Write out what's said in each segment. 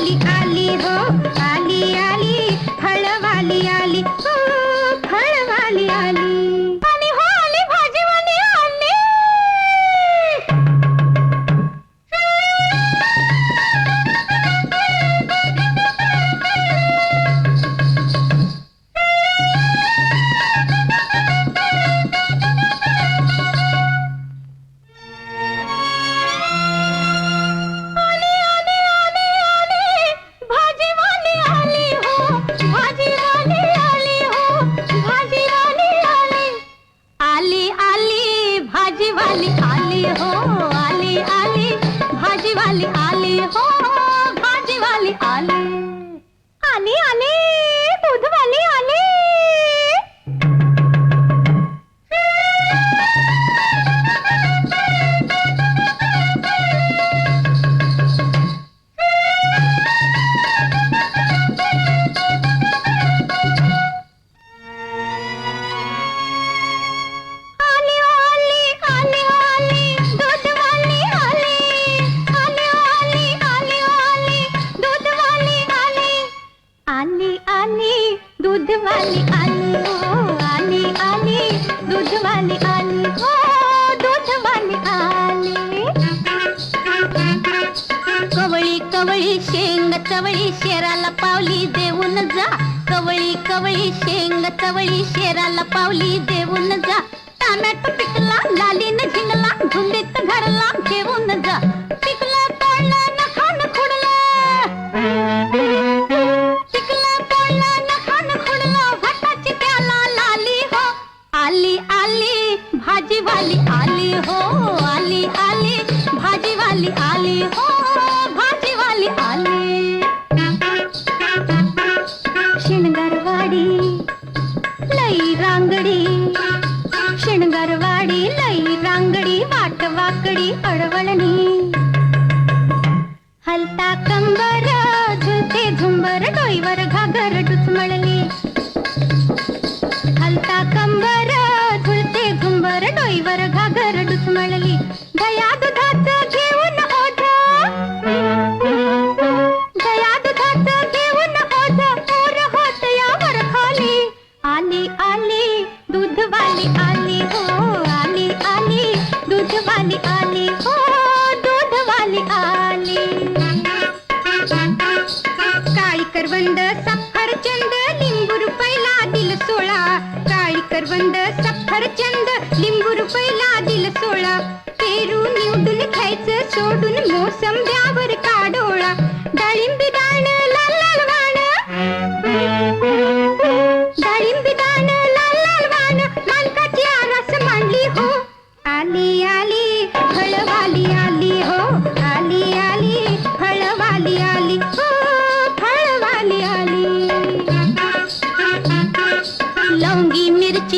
आली आली हो. भाजीवाली आली हो। दूधवाली आली हो आली आली दूधवाली आली हो दूधवाली आली. कवळी कवळी शेंग चवळी शेराला पावली देऊन जा. कवळी कवळी शेंग चवळी शेराला पावली देऊन जा. टमॅटो पिकला लालीन झिंगला धुंदीत घरला घेऊन जा. पिकला भाजीवाली आली हो, हो भाजीवाली आली. शिणगरवाडी लई रांगडी. शिणगरवाडी लई रांगडी वाट वाकडी अडवळणी. हलता कंबर झुलते झुंबर डोईवर घागर डुचमळली हलता कंबर झुलते झुंबर डोईवर घागर डुचमळली दया दुधाचं आली आली दूधवाली आली हो आली आली दूधवाली आली हो दूधवाली आली. काळी करवंद सफरचंद लिंबू रुपयला दिल सोळा. काळी करवंद सफरचंद लिंबू रुपयला दिल सोळा. पेरू निवडून खायचं सोडून मोसम द्यावर काढोळा. डाळिंबी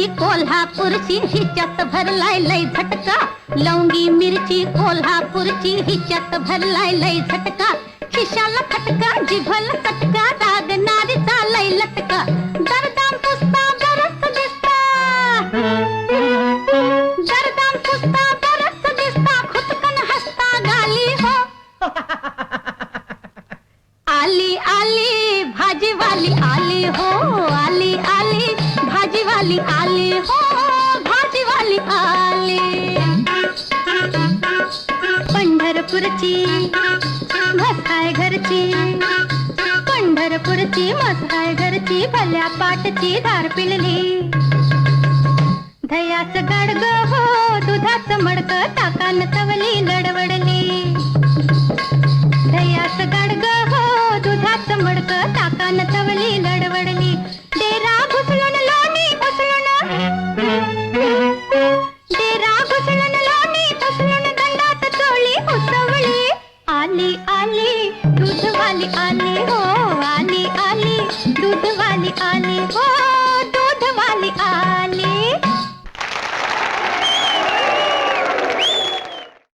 मिरची कोल्हापूरची हिच्यात भरलाय लय झटका. लवंगी मिरची कोल्हापूरची हिच्यात भरलाय लय झटका. खिशाला फटका जिभल चटका रागणारीचा लय लटका. दरदाम पुस्ता बरस दिसता. दरदाम पुस्ता बरस दिसता. खुदकन हसता गाली हो. आली आली भाजीवाली आली हो. आली वाली आली हो, हो घाटी वाली आली पंढरपूरची मसाय घरची पंढरपूरची मसाय घरची भल्या पाटची धार पिळली. धयाच गाडग हो दुधाच मडक ताकान तवली लडवडली.